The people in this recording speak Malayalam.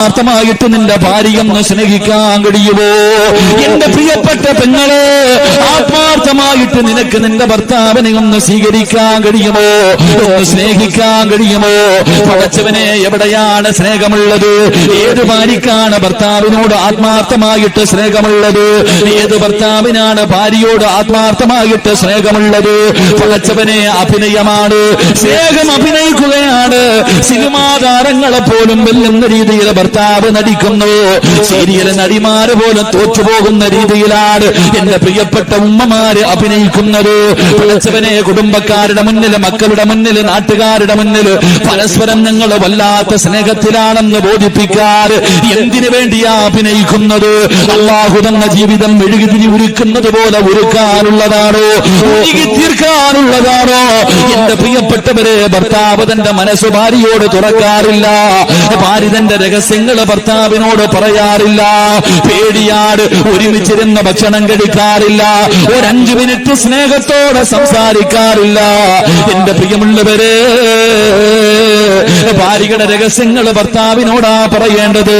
ആത്മാർത്ഥമായിട്ട് നിന്റെ ഭാര്യയൊന്ന് സ്നേഹിക്കാൻ കഴിയുമോ? എന്റെ പ്രിയപ്പെട്ട പെങ്ങളെ ആത്മാർത്ഥമായിട്ട് നിനക്ക് നിന്റെ ഭർത്താവിനെ ഒന്ന് സ്വീകരിക്കാൻ കഴിയുമോ? ഒന്ന് സ്നേഹിക്കാൻ കഴിയുമോ? പടച്ചവനെ എവിടെയാണ് സ്നേഹമുള്ളത്? ഏത് ഭാര്യക്കാണ് ഭർത്താവിനോട് ആത്മാർത്ഥമായിട്ട് സ്നേഹമുള്ളത്? ഏത് ഭർത്താവിനാണ് ഭാര്യയോട് ആത്മാർത്ഥമായിട്ട് സ്നേഹമുള്ളത്? പടച്ചവനെ അഭിനയമാണ്. സ്നേഹം അഭിനയിക്കുകയാണ് സിനിമാ താരങ്ങളെ പോലും വെല്ലുന്ന രീതിയിൽ ഭർത്താവ് നടിക്കുന്നു. സീരിയൽ നടിമാര് പോലും തോറ്റുപോകുന്ന രീതിയിലാണ് എന്റെ പ്രിയപ്പെട്ട ഉമ്മമാര് അഭിനയിക്കുന്നത്. പടച്ചവനെ കുടുംബക്കാരുടെ മുന്നിൽ മക്കളുടെ മുന്നിൽ നാട്ടുകാരുടെ മുന്നിൽ പരസ്പരം ഞങ്ങൾ വല്ലാത്ത സ്നേഹത്തിലാണെന്ന് ബോധിപ്പിക്കാറ് എന്തിനു വേണ്ടിയാ അഭിനയിക്കുന്നത്? അള്ളാഹു തന്ന ജീവിതം മെഴുകുതിരി ഉരുക്കുന്നത് പോലെ ഉരുക്കാനുള്ളതാണോ? ഉരുകി തീർക്കാനുള്ളതാണോ? എന്റെ പ്രിയപ്പെട്ടവരെ ഭർത്താവ് തന്റെ മനസ്സ് ഭാര്യയോട് തുറക്കാറില്ല. ഭാര്യ തന്റെ രഹസ്യങ്ങൾ ഭർത്താവിനോട് പറയാറില്ല. പേടിയാട് ഒരുമിച്ചിരുന്ന് ഭക്ഷണം കഴിക്കാറില്ല. ഒരഞ്ചു മിനിറ്റ് സ്നേഹത്തോടെ സംസാരിക്കാറില്ല. എന്റെ പ്രിയമുള്ളവര് ഭാര്യയുടെ രഹസ്യങ്ങൾ ഭർത്താവിനോടാ പറയേണ്ടത്.